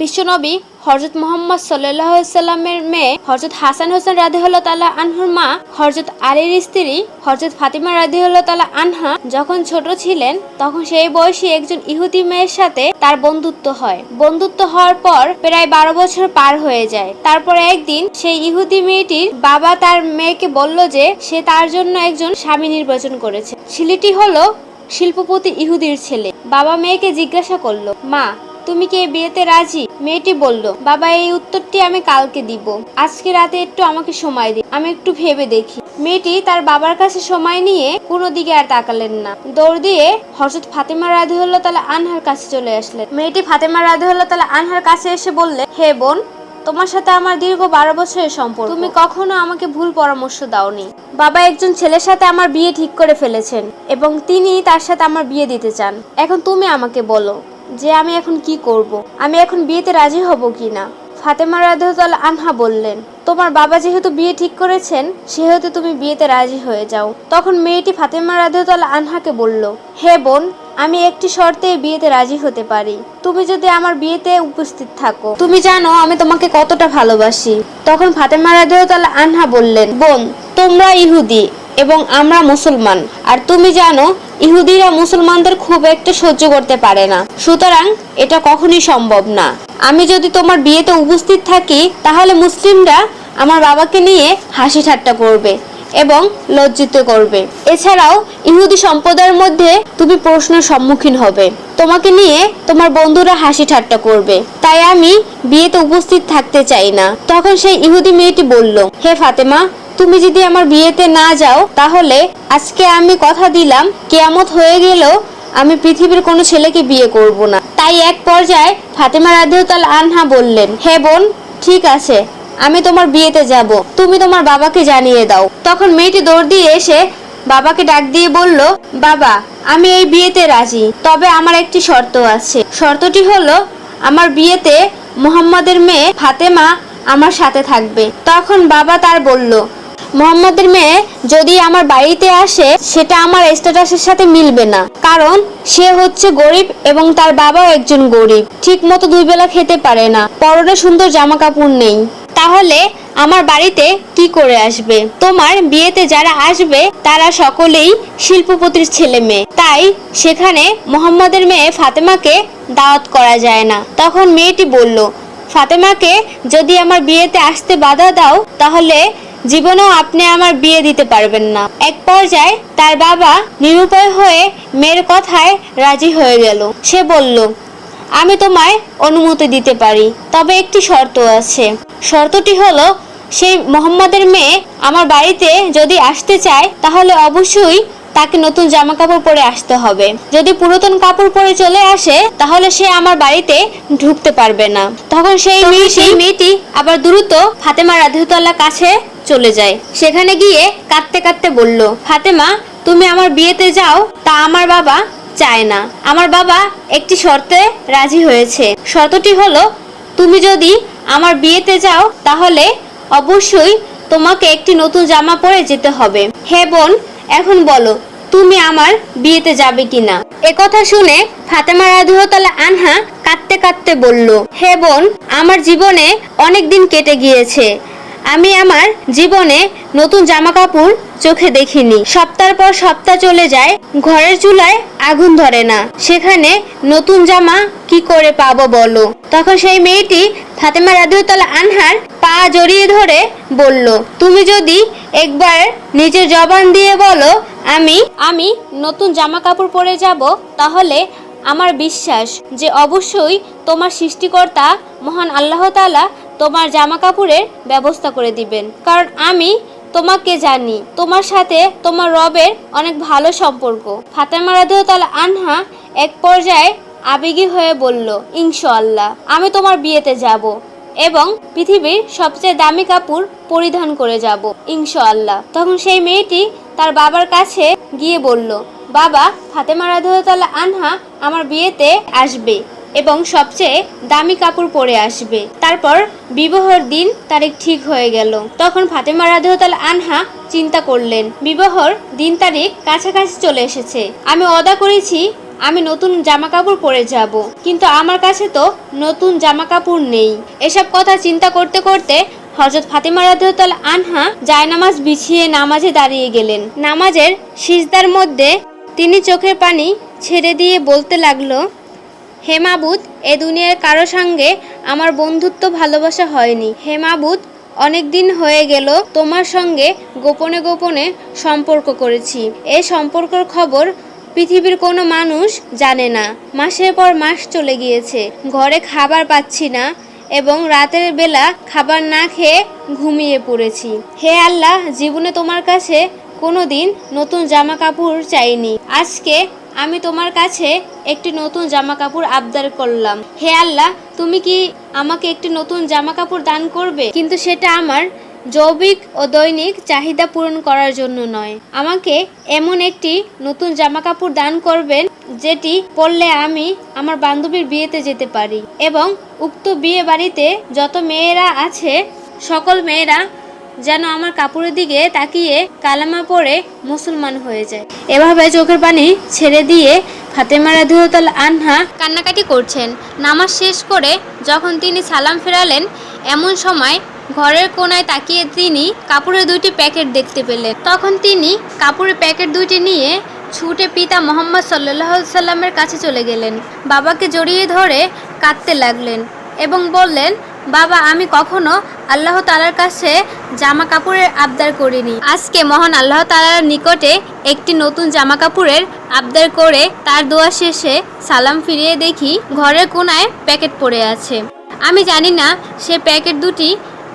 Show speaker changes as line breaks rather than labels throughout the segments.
বিশ্বনবী হজরত মোহাম্মদ সাল্লাহ সাল্লামের মেয়ে হজরত হাসান হোসেন রাদিহল্লা তালা আনহুর মা হজরত আলীর স্ত্রী হজরত ফাতিমা রাদিহল্লা তালা আনহা যখন ছোট ছিলেন, তখন সেই বয়সী একজন ইহুদি মেয়ের সাথে তার বন্ধুত্ব হয়। বন্ধুত্ব হওয়ার পর প্রায় বারো বছর পার হয়ে যায়। তারপরে একদিন সেই ইহুদি মেয়েটির বাবা তার মেয়েকে বলল যে, সে তার জন্য একজন স্বামী নির্বাচন করেছে। ছেলেটি হলো শিল্পপতি ইহুদির ছেলে। বাবা মেয়েকে জিজ্ঞাসা করল, মা তুমি কি এই বিয়েতে রাজি? মেয়েটি বলল, বাবা, এই উত্তরটি আমি কালকে দিব। আজকে রাতে একটু আমাকে সময় দিন আমি একটু ভেবে দেখি। মেয়েটি তার বাবার কাছে সময় নিয়ে কোনো দিকে আর তাকালেন না। দৌড় দিয়ে হজরত ফাতেমা রাধুল্লাহ তালা আনহার কাছে চলে আসলেন। মেয়েটি ফাতেমা রাধুল্লাহ তালা আনহার কাছে এসে বললে, হে বোন, তোমার সাথে আমার দীর্ঘ বারো বছরের সম্পর্ক। তুমি কখনো আমাকে ভুল পরামর্শ দাওনি। বাবা একজন ছেলের সাথে আমার বিয়ে ঠিক করে ফেলেছেন এবং তিনি তার সাথে আমার বিয়ে দিতে চান। এখন তুমি আমাকে বলো। যে আমি এখন কি করব। আমি এখন বিয়েতে রাজি হব কি না ফাতেমা রাধতাল আনহা বললেন, তোমার বাবা যেহেতু বিয়ে ঠিক করেছেন, সেহেতু তুমি বিয়েতে রাজি হয়ে যাও। তখন মেয়েটি ফাতেমা রাধতাল আনহাকে বলল, হে বোন, আমি একটি শর্তে বিয়েতে রাজি হতে পারি। তুমি যদি আমার বিয়েতে উপস্থিত থাকো। তুমি জানো আমি তোমাকে কতটা ভালোবাসি। তখন ফাতেমা রাধতাল আনহা বললেন, বোন, তোমরা ইহুদি এবং আমরা মুসলমান। আর তুমি জানো, ইহুদিরা মুসলমানদের খুব একটা সহ্য করতে পারে না। সুতরাং এটা কখনই সম্ভব না। আমি যদি তোমার বিয়েতে উপস্থিত থাকি, তাহলে মুসলিমরা আমার বাবাকে নিয়ে হাসি ঠাট্টা করবে এবং লজ্জিত করবে। এছাড়াও, ইহুদি সম্প্রদায়ের মধ্যে তুমি প্রশ্নের সম্মুখীন হবে। তোমাকে নিয়ে তোমার বন্ধুরা হাসি ঠাট্টা করবে। তাই আমি বিয়েতে উপস্থিত থাকতে চাই না। তখন সেই ইহুদি মেয়েটি বলল, হে ফাতেমা তুমি যদি আমার বিয়েতে না যাও, তাহলে আজকে আমি কথা দিলাম, কেয়ামত হয়ে গেলেও আমি পৃথিবীর কোনো ছেলেকে বিয়ে করব না। তাই এক পর্যায়ে ফাতেমা রাদিউতাল আনহা বললেন, হে বোন, ঠিক আছে, আমি তোমার বিয়েতে যাব, তুমি তোমার বাবাকে জানিয়ে দাও। তখন মেয়েটি দৌড় দিয়ে এসে বাবাকে ডাক দিয়ে বলল, বাবা, আমি এই বিয়েতে রাজি, তবে আমার একটি শর্ত আছে। শর্তটি হলো, আমার বিয়েতে মোহাম্মদের মেয়ে ফাতেমা আমার সাথে থাকবে। তখন বাবা তার বলল মোহাম্মদের মেয়ে যদি আমার বাড়িতে আসে, সেটা আমার স্ট্যাটাসের সাথে মিলবে না। কারণ সে হচ্ছে গরিব এবং তার বাবাও একজন গরিব। ঠিক মতো দুই বেলা খেতে পারে না। পরনে সুন্দর জামা কাপড় নেই। তাহলে আমার বাড়িতে কি করে আসবে? তোমার বিয়েতে যারা আসবে, তারা সকলেই শিল্পপতির ছেলে মেয়ে। তাই সেখানে মোহাম্মদের মেয়ে ফাতেমাকে দাওয়াত করা যায় না। তখন মেয়েটি বলল, ফাতেমাকে যদি আমার বিয়েতে আসতে বাধা দাও, তাহলে জীবনেও আপনি আমার বিয়ে দিতে পারবেন না। এক পর্যায়ে তার বাবা নিরুপায় হয়ে মেয়ের কথায় রাজি হয়ে গেল। সে বলল আমি তোমায় অনুমতি দিতে পারি তবে একটি শর্ত আছে। শর্তটি হলো সেই মোহাম্মদের মেয়ে আমার বাড়িতে যদি আসতে চায় তাহলে অবশ্যই তাকে নতুন জামা কাপড় পরে আসতে হবে। যদি পুরাতন কাপড় পরে চলে আসে তাহলে সে আমার বাড়িতে ঢুকতে পারবে না। তখন সেই মেয়ে সেই মেয়েটি আবার দ্রুত ফাতেমা রাধিউতাল্লাহ কাছে চলে যায়। সেখানে গিয়ে কাঁদতে কাঁদতে বলল, ফাতেমা, তুমি আমার বিয়েতে যাও, তা আমার বাবা চায় না। আমার বাবা একটি শর্তে রাজি হয়েছে। শর্তটি হলো, তুমি যদি আমার বিয়েতে যাও, তাহলে অবশ্যই তোমাকে একটি নতুন জামা পরে যেতে হবে। হে বোন, এখন বলো, তুমি আমার বিয়েতে যাবে কিনা? একথা শুনে ফাতেমা রাধুহতালা আনহা কাঁদতে কাঁদতে বলল, হে বোন, আমার জীবনে অনেক দিন কেটে গিয়েছে। আমি আমার জীবনে নতুন জামা কাপড় চোখে দেখিনি। সপ্তাহ পর সপ্তাহ চলে যায়, ঘরের চুলায় আগুন ধরে না। সেখানে নতুন জামা কি করে পাবো বলো? তখন সেই মেয়েটি ফাতেমা রাদিউতালা আনহার পা জড়িয়ে ধরে বলল, তুমি যদি একবার নিজের জবান দিয়ে বলো, আমি আমি নতুন জামা কাপড় পরে যাব, তাহলে আমার বিশ্বাস যে অবশ্যই তোমার সৃষ্টিকর্তা মহান আল্লাহ তাআলা তোমার জামা কাপড়ের ব্যবস্থা করে দিবেন। কারণ আমি তোমাকে জানি, তোমার সাথে তোমার রবের অনেক ভালো সম্পর্ক। ফাতেমা রাদিয়াল্লাহু আনহা এক পর্যায়ে আবেগী হয়ে বলল, ইনশাআল্লাহ, আমি তোমার বিয়েতে যাব এবং পৃথিবীর সবচেয়ে দামি কাপড় পরিধান করে যাব, ইনশাআল্লাহ। তখন সেই মেয়েটি তার বাবার কাছে গিয়ে বলল, বাবা, ফাতেমা রাদিয়াল্লাহু আনহা আমার বিয়েতে আসবে। এবং সবচেয়ে দামি কাপড় পরে আসবে। তারপর বিবাহর দিন তারিখ ঠিক হয়ে গেল। তখন ফাতেমা রাধহতাল আনহা চিন্তা করলেন, বিবাহর দিন তারিখ কাছাকাছি চলে এসেছে। আমি অদা করেছি আমি নতুন জামা কাপড় পরে যাব, কিন্তু আমার কাছে তো নতুন জামা কাপড় নেই। এসব কথা চিন্তা করতে করতে হজরত ফাতিমা রাদিয়াল্লাহু আনহা জায়নামাজ বিছিয়ে নামাজে দাঁড়িয়ে গেলেন। নামাজের সিজদার মধ্যে তিনি চোখের পানি ছেড়ে দিয়ে বলতে লাগল হে মাবুদ, এ দুনিয়ার কারও সঙ্গে আমার বন্ধুত্ব ভালোবাসা হয়নি। হে মাবুদ, অনেক দিন হয়ে গেল, তোমার সঙ্গে গোপনে গোপনে সম্পর্ক করেছি। এ সম্পর্কের খবর পৃথিবীর কোনো মানুষ জানে না। মাসের পর মাস চলে গিয়েছে। ঘরে খাবার পাচ্ছি না এবং রাতের বেলা খাবার না খেয়ে ঘুমিয়ে পড়েছি। হে আল্লাহ, জীবনে তোমার কাছে কোনো দিন নতুন জামা কাপড় চাইনি। আজকে আমি তোমার কাছে একটি নতুন জামা কাপড় আবদার করলাম। হে আল্লাহ, তুমি কি আমাকে একটি নতুন জামা কাপড় দান করবে? কিন্তু সেটা আমার জৈবিক ও দৈনিক চাহিদা পূরণ করার জন্য নয়। আমাকে এমন একটি নতুন জামা কাপড় দান করবেন, যেটি পরলে আমি আমার বান্ধবীর বিয়েতে যেতে পারি। এবং উক্ত বিয়ে বাড়িতে যত মেয়েরা আছে, সকল মেয়েরা যেন আমার কাপড়ের দিকে তাকিয়ে কালামা পড়ে মুসলমান হয়ে যায়। এভাবে চোখের পানি ছেড়ে দিয়ে ফাতেমা রাদিয়াল্লাহু আনহা কান্নাকাটি করছেন। নামাজ শেষ করে যখন তিনি সালাম ফেরালেন, এমন সময় ঘরের কোনায় তাকিয়ে তিনি কাপড়ের দুইটি প্যাকেট দেখতে পেলেন। তখন তিনি কাপড়ের প্যাকেট দুইটি নিয়ে ছুটে পিতা মোহাম্মদ সাল্লাহ সাল্লামের কাছে চলে গেলেন। বাবাকে জড়িয়ে ধরে কাঁদতে লাগলেন এবং বললেন, বাবা, আমি কখনো আল্লাহ তালার কাছে জামা কাপড়ের আবদার করিনি। আজকে মহান আল্লাহ তালার নিকটে একটি নতুন জামা কাপড়ের আবদার করে তার দোয়া শেষে সালাম ফিরিয়ে দেখি ঘরের কোনায় প্যাকেট পড়ে আছে। আমি জানি না সে প্যাকেট দুটি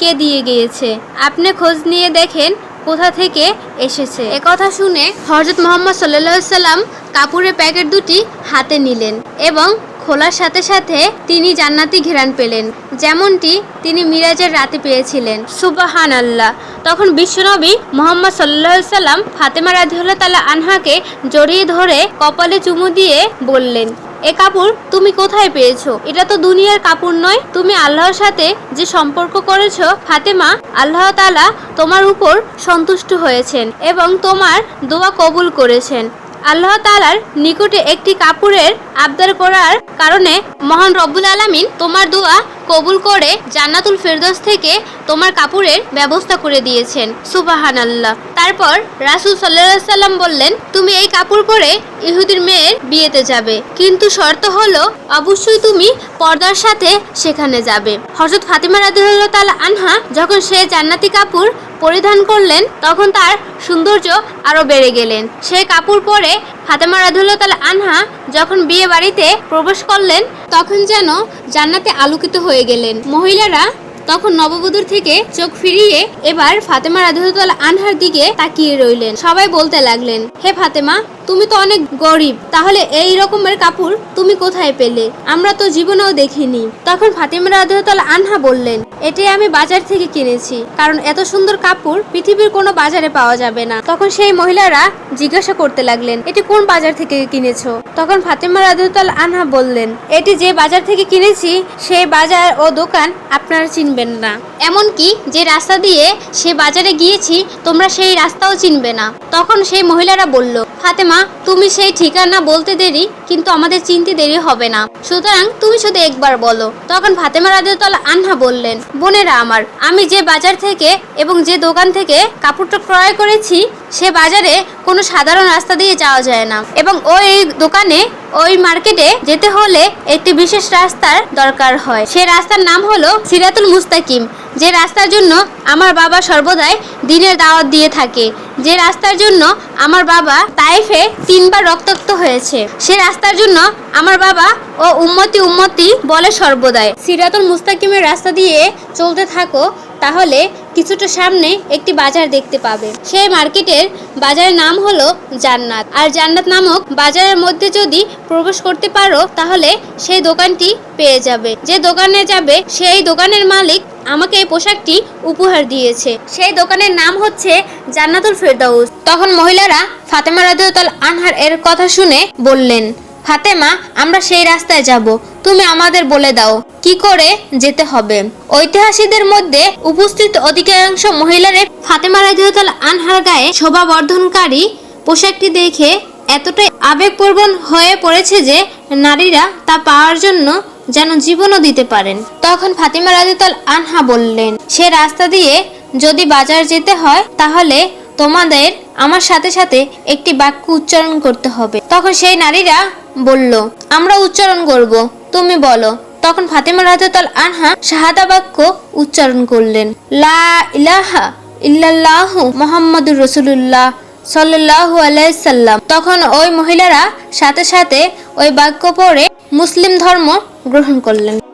কে দিয়ে গিয়েছে। আপনি খোঁজ নিয়ে দেখেন কোথা থেকে এসেছে। একথা শুনে হজরত মোহাম্মদ সাল্লাহ সাল্লাম কাপড়ের প্যাকেট দুটি হাতে নিলেন এবং খোলার সাথে সাথে তিনি জান্নাতি ঘেরান পেলেন, যেমনটি তিনি মিরাজের রাতে পেয়েছিলেন। সুবাহান আল্লাহ তখন বিশ্বনবী মোহাম্মদ সাল্লাহ সাল্লাম ফাতেমা রাধিউল্লাহ তালা আনহাকে জড়িয়ে ধরে কপালে চুমু দিয়ে বললেন, এ কাপড় তুমি কোথায় পেয়েছ? এটা তো দুনিয়ার কাপড় নয়। তুমি আল্লাহর সাথে যে সম্পর্ক করেছ, ফাতেমা আল্লাহ তালা তোমার উপর সন্তুষ্ট হয়েছেন এবং তোমার দোয়া কবুল করেছেন। আল্লাহ তাআলার নিকটে একটি কাপড়ের আবদার করার কারণে মহান রব্বুল আলামিন তোমার দোয়া কবুল করে জান্নাতুল ফেরদৌস থেকে তোমার কাপড়ের ব্যবস্থা করে দিয়েছেন। সুবাহান আল্লাহ তারপর রাসুল সাল্লাহ সাল্লাম বললেন, তুমি এই কাপড় পরে ইহুদির মেয়ের বিয়েতে যাবে। কিন্তু শর্ত হলো, অবশ্যই তুমি পর্দার সাথে সেখানে যাবে। হজরত ফাতিমা রাদিয়াল্লাহু তাআলা আনহা যখন সে জান্নাতি কাপড় পরিধান করলেন, তখন তার সৌন্দর্য আরও বেড়ে গেলেন। সে কাপড় পরে ফাতেমা তাআলা আনহা যখন বিয়ে বাড়িতে প্রবেশ করলেন, তখন যেন জান্নাতে আলোকিত হয়ে গেলেন। মহিলারা তখন নববধূর থেকে চোখ ফিরিয়ে এবার ফাতেমা রাদিয়াল্লাহু আনহার দিকে তাকিয়ে রইলেন। সবাই বলতে লাগলেন, হে ফাতেমা তুমি তো অনেক গরিব, তাহলে এই রকমের কাপড় তুমি কোথায় পেলে? আমরা তো জীবনেও দেখিনি। তখন ফাতেমা রাদিয়াল্লাহু আনহা বললেন, এটি আমি বাজার থেকে কিনেছি, কারণ এত সুন্দর কাপড় পৃথিবীর কোনো বাজারে পাওয়া যাবে না। তখন সেই মহিলারা জিজ্ঞাসা করতে লাগলেন, এটি কোন বাজার থেকে কিনেছো? তখন ফাতেমা রাদিয়াল্লাহু আনহা বললেন, এটি যে বাজার থেকে কিনেছি, সেই বাজার ও দোকান আপনারা চিনবেন না। এমনকি যে রাস্তা দিয়ে সে বাজারে গিয়েছি, তোমরা সেই রাস্তাও চিনবে না। তখন সেই মহিলারা বলল, ফাতেমা তুমি সেই ঠিকানা বলতে দেরি, কিন্তু আমাদের চিনতে দেরি হবে না। সুতরাং তুমি শুধু একবার বলো। তখন ফাতেমা রাদিয়াল্লাহু আনহা বললেন, বোনেরা আমার, আমি যে বাজার থেকে এবং যে দোকান থেকে কাপড়টা ক্রয় করেছি, সে বাজারে কোনো সাধারণ রাস্তা দিয়ে যাওয়া যায় না। এবং ওই দোকানে, ওই মার্কেটে যেতে হলে একটি বিশেষ রাস্তার দরকার হয়। সে রাস্তার নাম হলো সিরাতুল মুস্তাকিম। যে রাস্তার জন্য আমার বাবা সর্বদাই দিনের দাওয়াত দিয়ে থাকে, যে রাস্তার জন্য আমার বাবা তাইফে তিনবার রক্তাক্ত হয়েছে, সে রাস্তার জন্য আমার বাবা ও উম্মতি উম্মতি বলে সর্বদাই। সিরাতুল মুস্তাকিমের রাস্তা দিয়ে চলতে থাকো, তাহলে কিছুটা সামনে একটি বাজার দেখতে পাবে। সেই মার্কেটের বাজারের নাম হলো জান্নাত। আর জান্নাত নামক বাজারের মধ্যে যদি প্রবেশ করতে পারো, তাহলে সেই দোকানটি পেয়ে যাবে। যে দোকানে যাবে, সেই দোকানের মালিক আমাকে এই পোশাকটি উপহার দিয়েছে। সেই দোকানের নাম হচ্ছে জান্নাতুল ফেরদাউস। তখন মহিলারা ফাতেমা রাদিয়াল্লাহু আনহার এর কথা শুনে বললেন, ফাতেমা, আমরা সেই রাস্তায় যাব। তুমি আমাদের বলে দাও, কি করে যেতে হবে? ঐতিহাসিকদের মধ্যে উপস্থিত অধিকাংশ মহিলারে ফাতেমা রাদিয়াল্লাহু আনহার গায়ে শোভা বর্ধনকারী পোশাকটি দেখে এতটাই আবেগপ্রবণ হয়ে পড়েছে যে নারীরা তা পাওয়ার জন্য যেন জীবনও দিতে পারেন। তখন ফাতিমা রাদিতাল আনহা বললেন, সে রাস্তা দিয়ে যদি বাজার যেতে হয়, তাহলে তোমাদের আমার সাথে সাথে একটি বাক্য উচ্চারণ করতে হবে। তখন সেই নারীরা বলল, আমরা উচ্চারণ করব, তুমি বলো। তখন ফাতিমা রাদিতাল আনহা শাহাদা বাক্য উচ্চারণ করলেন, লা ইলাহা ইল্লাল্লাহু মোহাম্মদুর রসুলুল্লাহ সাল্লাল্লাহু আলাইহি সাল্লাম। তখন ওই মহিলারা সাথে সাথে ওই বাক্য পড়ে মুসলিম ধর্ম গ্রহণ করলেন।